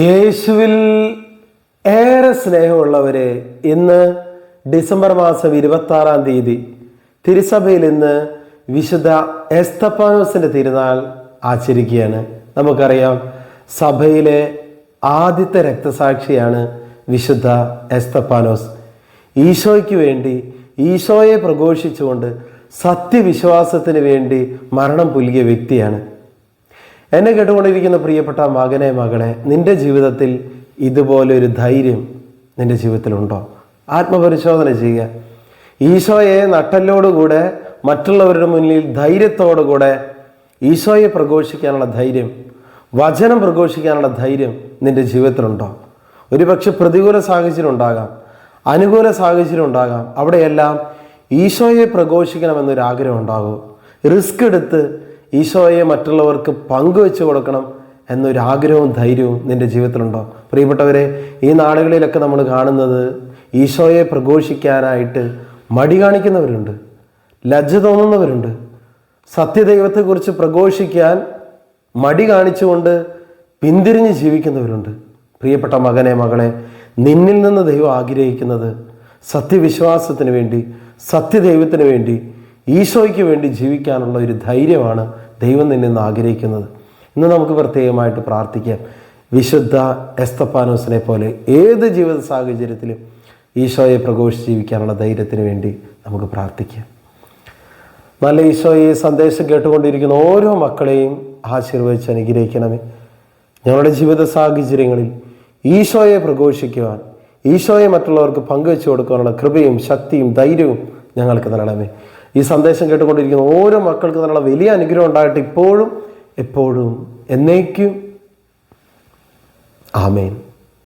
യേശുവിൽ ഏറെ സ്നേഹമുള്ളവരെ ഇന്ന് ഡിസംബർ മാസം ഇരുപത്തി ആറാം തീയതി തിരുസഭയിൽ ഇന്ന് വിശുദ്ധ എസ്തപ്പാനോസിന്റെ തിരുനാൾ ആചരിക്കുകയാണ്. നമുക്കറിയാം സഭയിലെ ആദ്യത്തെ രക്തസാക്ഷിയാണ് വിശുദ്ധ എസ്തപ്പാനോസ്. ഈശോയ്ക്ക് വേണ്ടി ഈശോയെ പ്രഘോഷിച്ചുകൊണ്ട് സത്യവിശ്വാസത്തിന് വേണ്ടി മരണം പുലിയ വ്യക്തിയാണ്. എന്നെ കേട്ടുകൊണ്ടിരിക്കുന്ന പ്രിയപ്പെട്ട മകനെ മകളെ നിന്റെ ജീവിതത്തിൽ ഇതുപോലൊരു ധൈര്യം നിന്റെ ജീവിതത്തിലുണ്ടോ? ആത്മപരിശോധന ചെയ്യുക. ഈശോയെ നട്ടലോടുകൂടെ മറ്റുള്ളവരുടെ മുന്നിൽ ധൈര്യത്തോടുകൂടെ ഈശോയെ പ്രഘോഷിക്കാനുള്ള ധൈര്യം വചനം പ്രഘോഷിക്കാനുള്ള ധൈര്യം നിന്റെ ജീവിതത്തിലുണ്ടോ? ഒരുപക്ഷെ പ്രതികൂല സാഹചര്യം ഉണ്ടാകാം അനുകൂല സാഹചര്യം ഉണ്ടാകാം. അവിടെയെല്ലാം ഈശോയെ പ്രഘോഷിക്കണമെന്നൊരു ആഗ്രഹം ഉണ്ടാകും. റിസ്ക് എടുത്ത് ഈശോയെ മറ്റുള്ളവർക്ക് പങ്കുവെച്ച് കൊടുക്കണം എന്നൊരു ആഗ്രഹവും ധൈര്യവും നിന്റെ ജീവിതത്തിലുണ്ടോ? പ്രിയപ്പെട്ടവരെ ഈ നാടുകളിലൊക്കെ നമ്മൾ കാണുന്നത് ഈശോയെ പ്രഘോഷിക്കാനായിട്ട് മടി കാണിക്കുന്നവരുണ്ട് ലജ്ജ തോന്നുന്നവരുണ്ട്. സത്യദൈവത്തെക്കുറിച്ച് പ്രഘോഷിക്കാൻ മടി കാണിച്ചുകൊണ്ട് പിന്തിരിഞ്ഞ് ജീവിക്കുന്നവരുണ്ട്. പ്രിയപ്പെട്ട മകനെ മകളെ നിന്നിൽ നിന്ന് ദൈവം ആഗ്രഹിക്കുന്നത് സത്യവിശ്വാസത്തിന് വേണ്ടി സത്യദൈവത്തിന് വേണ്ടി ഈശോയ്ക്ക് വേണ്ടി ജീവിക്കാനുള്ള ഒരു ധൈര്യമാണ് ദൈവം നിന്നെ ഇന്ന് ആഗ്രഹിക്കുന്നത്. ഇന്ന് നമുക്ക് പ്രത്യേകമായിട്ട് പ്രാർത്ഥിക്കാം. വിശുദ്ധ എസ്തപ്പാനോസിനെ പോലെ ഏത് ജീവിത സാഹചര്യത്തിലും ഈശോയെ പ്രഘോഷിച്ച് ജീവിക്കാനുള്ള ധൈര്യത്തിന് വേണ്ടി നമുക്ക് പ്രാർത്ഥിക്കാം. നല്ല ഈശോയെ ഈ സന്ദേശം കേട്ടുകൊണ്ടിരിക്കുന്ന ഓരോ മക്കളെയും ആശീർവദിച്ച് അനുഗ്രഹിക്കണമേ. ഞങ്ങളുടെ ജീവിത സാഹചര്യങ്ങളിൽ ഈശോയെ പ്രഘോഷിക്കുവാൻ ഈശോയെ മറ്റുള്ളവർക്ക് പങ്കുവെച്ചു കൊടുക്കാനുള്ള കൃപയും ശക്തിയും ധൈര്യവും ഞങ്ങൾക്ക് നൽകണമേ. ഈ സന്ദേശം കേട്ടുകൊണ്ടിരിക്കുന്ന ഓരോ മക്കൾക്കും നല്ല വലിയ അനുഗ്രഹം ഉണ്ടായിട്ട് ഇപ്പോഴും എപ്പോഴും എന്നേക്കും. ആമേൻ.